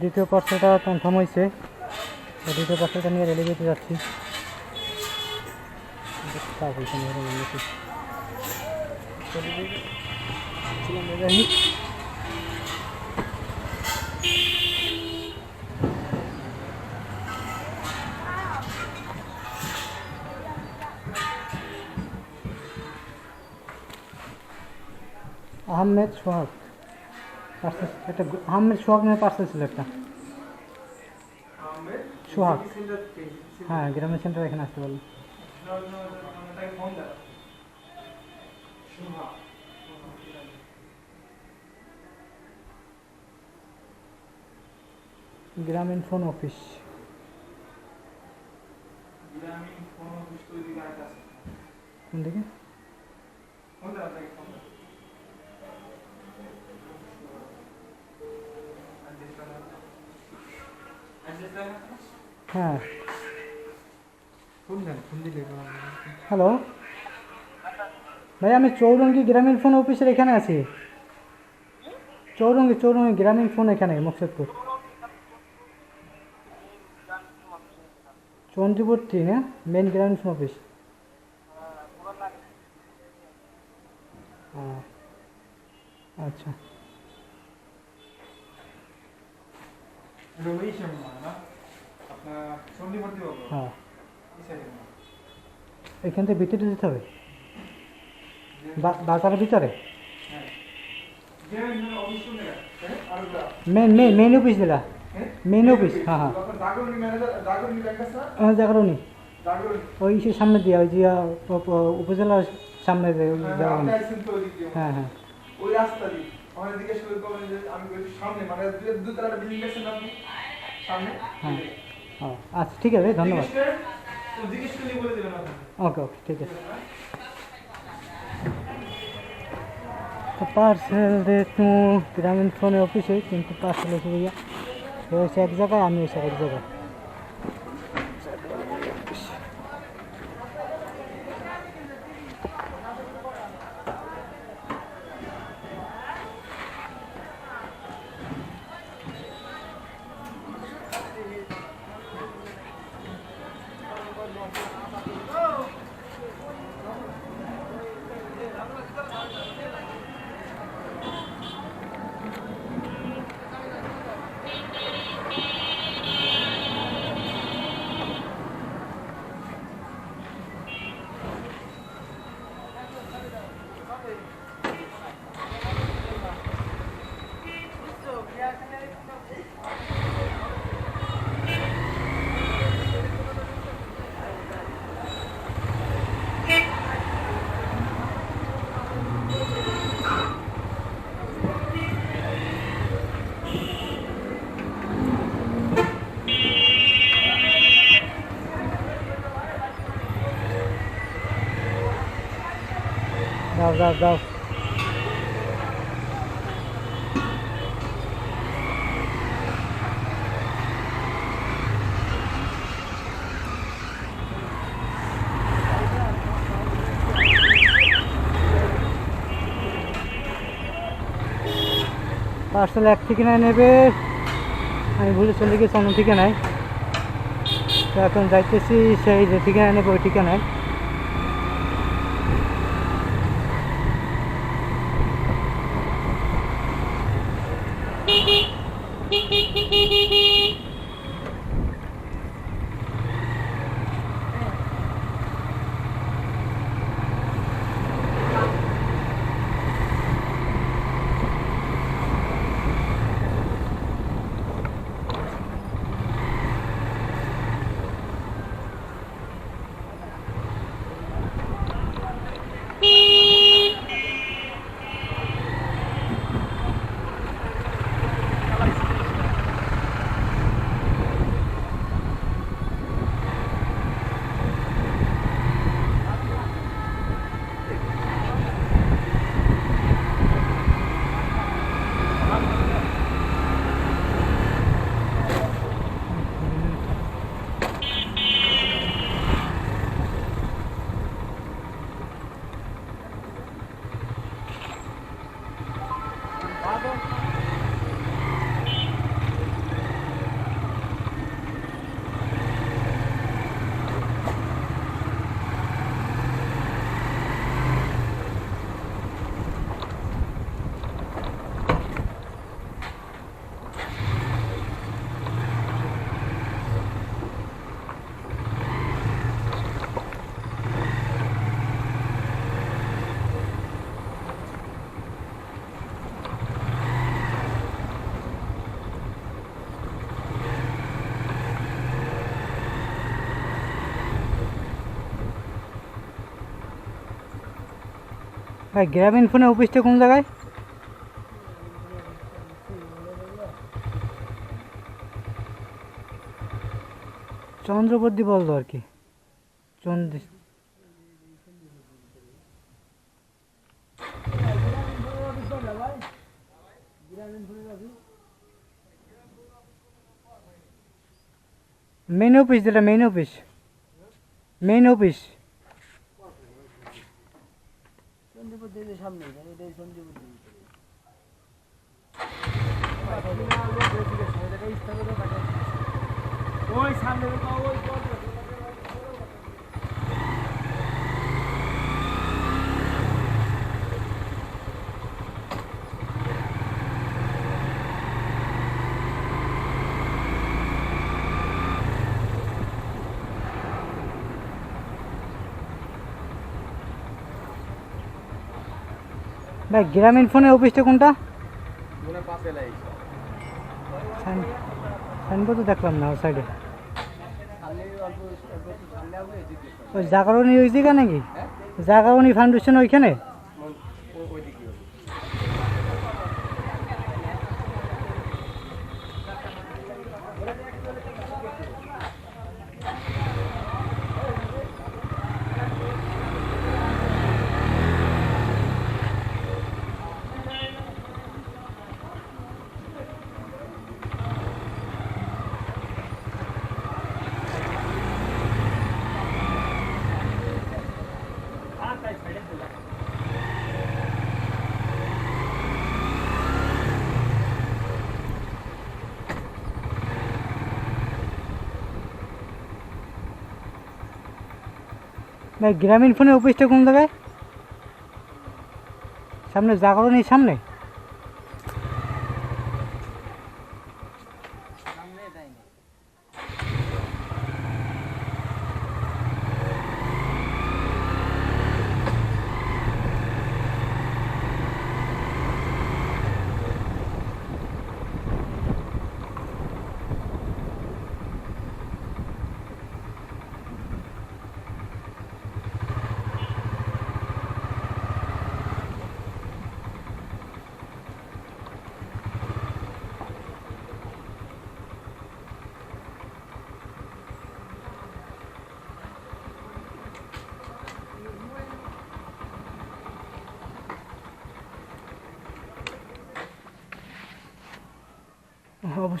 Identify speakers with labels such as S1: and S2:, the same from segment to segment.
S1: দ্বিতীয় পার্সেলটা কনফার্ম হয়েছে। দ্বিতীয় পার্সেলটা নিয়ে রেলে যেতে যাচ্ছি। আহমেদ সোহাগ। পার্সেল একটা আহমেদ সোহাগ নামে পার্সেল ছিল একটা। সোহাগ। হ্যাঁ গ্রামের সেন্টার এখানে আসতে পারল। গ্রামীণ ফোন অফিস। কোন দিকে? হ্যাঁ। হ্যালো? ভাই, আমি চৌরঙ্গি গ্রামীণ ফোন অফিসের এখানে আছি। চৌরঙ্গি চৌরঙ্গি গ্রামীণ ফোন এখানে, মুকসেদপুর। চন্দ্রবর্তী হ্যাঁ? Main Grameen phone office. আচ্ছা হ্যাঁ। এখান থেকে ভিতরে যেতে হবে? বাজারের ভিতরে? মেন মেন মেন অফিস দিলা মেন অফিস হ্যাঁ হ্যাঁ। হ্যাঁ জাগরণী ওই সে সামনে দিয়া ওই যে উপজেলার সামনে হ্যাঁ হ্যাঁ।
S2: ওই রাস্তা দিয়ে। ওখানে জিজ্ঞেস করে করবেন যে আমি বলছি সামনে মানে দু- দুতলা বিল্ডিং আছে না সামনে?
S1: হ্যাঁ। আচ্ছা ঠিক আছে ধন্যবাদ।
S2: জিজ্ঞেস তো জিজ্ঞেস করলে বলে দেবেন আপনি
S1: ওকে ওকে ঠিক আছে। তো পার্সেল একটু গ্রামীণ ফোনে অফিসে কিন্তু পার্সেল এসে গিয়া সে হচ্ছে এক জায়গায় আমি এসে এক জায়গায়। দাও দাও। পার্সেল এক ঠিকানায় নেবে। আমি ভুলে চলে গেছি অন্য ঠিকানায়। এখন যাইতেছি সেই যে ঠিকানায় নেবে ওই ঠিকানায়। ভাই, গ্রামীণ ফোনে অফিসটা কোন জায়গায়? চন্দ্রবর্তী বলতো আর কি। চন্দ্র মেইন অফিস যেটা মেইন অফিস মেন অফিস
S2: ওই সামনে ওই
S1: ভাই গ্রামীণ ফোনের অফিসটা কোনটা? সাইনবোর্ড তো দেখলাম না ওর সাইডে ওই জাগরণী ওই জায়গা নাকি?
S2: হ্যাঁ?
S1: জাগরণী ফাউন্ডেশন ওইখানে? ভাই গ্রামীণ ফোনের অফিসটা কোন জায়গায়? সামনে জাগরণ এই সামনে?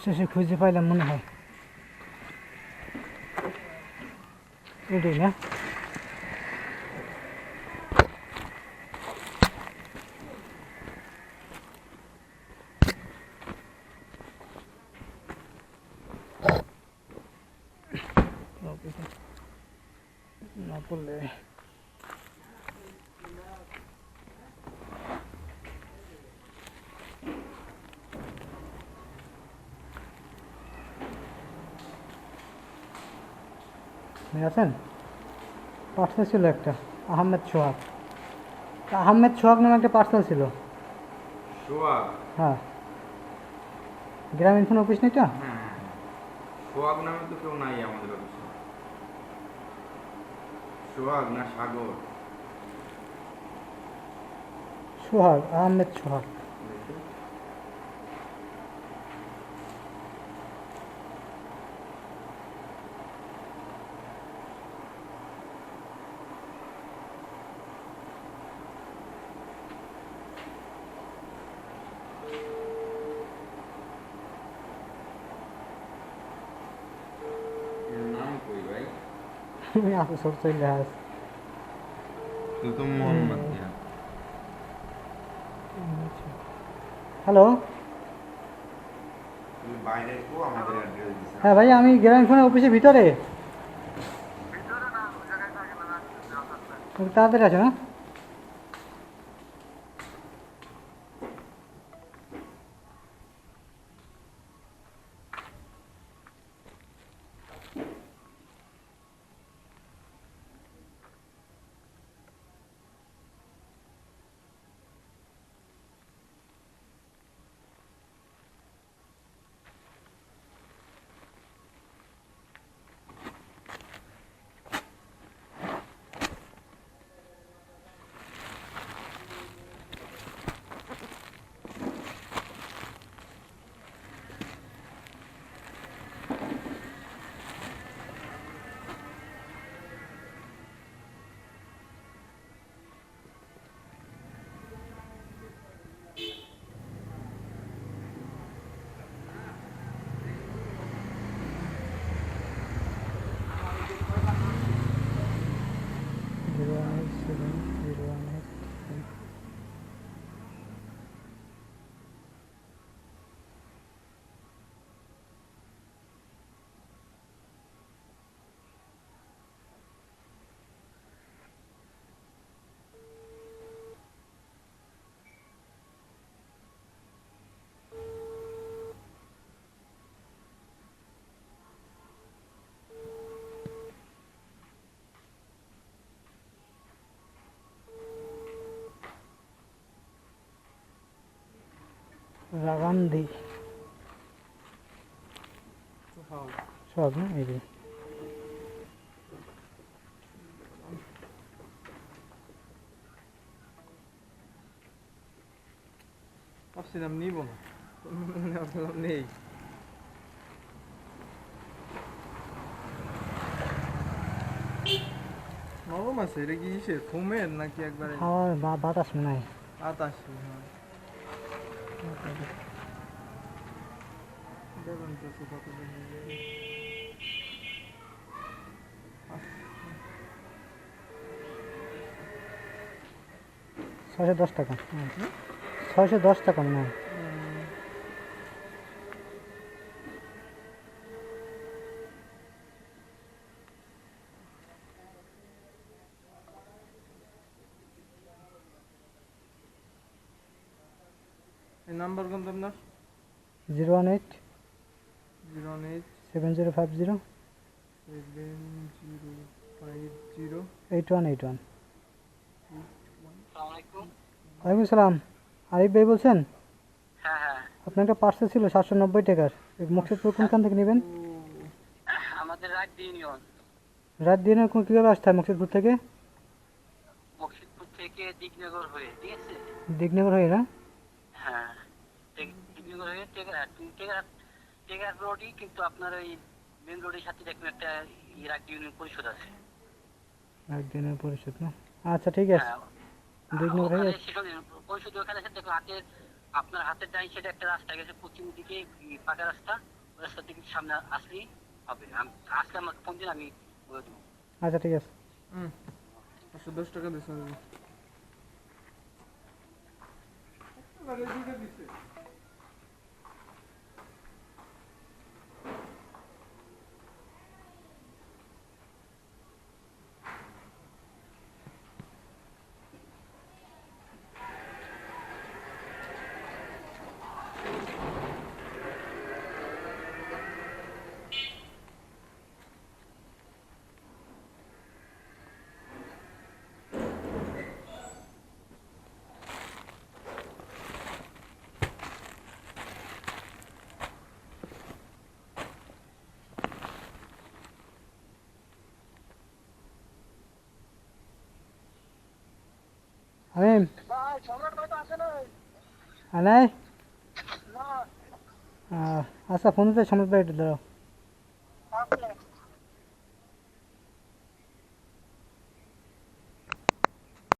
S1: অবশেষে খুঁজে পাইলাম মনে হয় এটাই না না পড়লে ভাই আছেন? পার্সেল ছিল একটা আহমেদ সোহাগ। আহমেদ সোহাগ নামে একটা পার্সেল ছিল।
S3: সোহাগ?
S1: হ্যাঁ। গ্রামীণ ফোন অফিস নেই তো?
S3: হ্যাঁ। সোহাগ নামে তো কেউ নাই আমাদের অফিসে। সোহাগ না সাগর?
S1: সোহাগ আহমেদ সোহাগ
S3: এর নাম কই ভাই
S1: আপনি সব চলে আস
S3: তুই তো মোহাম্মদ।
S1: হ্যালো
S3: তুই বাইরে কো আমাদের অ্যাড্রেস দিস
S1: হ্যাঁ ভাই আমি গ্রামীণ ফোনের অফিসের ভিতরে তাড়াতাড়ি তাড়াতাড়ি আসো হ্যাঁ রাগান্দি। সব না? এই যে।
S2: ভাবছিলাম নিব না। ভাবছিলাম নেই। নরম আছে এটা কি ইসে? ফোমের নাকি একবারে?
S1: বাতাস মনে হয়।
S2: বাতাস হ্যাঁ। দেখুন তো সে কত।
S1: ছয়শো দশ টাকা ছয়শো দশ টাকা মনে
S2: হুম। এই নাম্বার কোন আপনার
S1: zero one eight
S2: zero one eight
S1: seven zero five zero
S2: seven zero five zero
S1: eight one eight one ওয়ালাইকুম সালাম আরিফ ভাই বলছেন?
S4: হ্যাঁ হ্যাঁ।
S1: আপনার একটা পার্সেল ছিল সাতশো নব্বই টাকার। মুর্শিদপুর কোনখান থেকে নেবেন?
S4: আমাদের রাজ্য ইউনিয়ন।
S1: রাত দিনের কোন কীভাবে আসতে হয় মুর্শিদপুর থেকে?
S4: মকসিদপুর থেকে দিগনগর হয়ে ঠিক আছে?
S1: দিগনগর হয়ে না?
S4: হ্যাঁ টেকার টেকার রোডই কিন্তু আপনার ওই মেন রোডের সাথে দেখুন একটা রাজ্য ইউনিয়ন পরিষদ আছে।
S1: রাত দিনের পরিষদ না? আচ্ছা ঠিক আছে।
S4: হ্যাঁ ওখানে সেখানে পরিষদ ওখানে আছে। দেখুন হাতের আপনার হাতের ডাইন সাইডে একটা রাস্তা গেছে পশ্চিম দিকে পাকা রাস্তা। ওই রাস্তা থেকে সামনে আসলেই হবে। আসলে আমাকে ফোন দিন আমি বলে দেবো।
S1: আচ্ছা ঠিক আছে।
S2: হুম। দশ টাকা দিচ্ছে
S1: আমিম হ্যাঁ আচ্ছা ফোন দিতে সম্রাট ভাই একটু দাঁড়াও।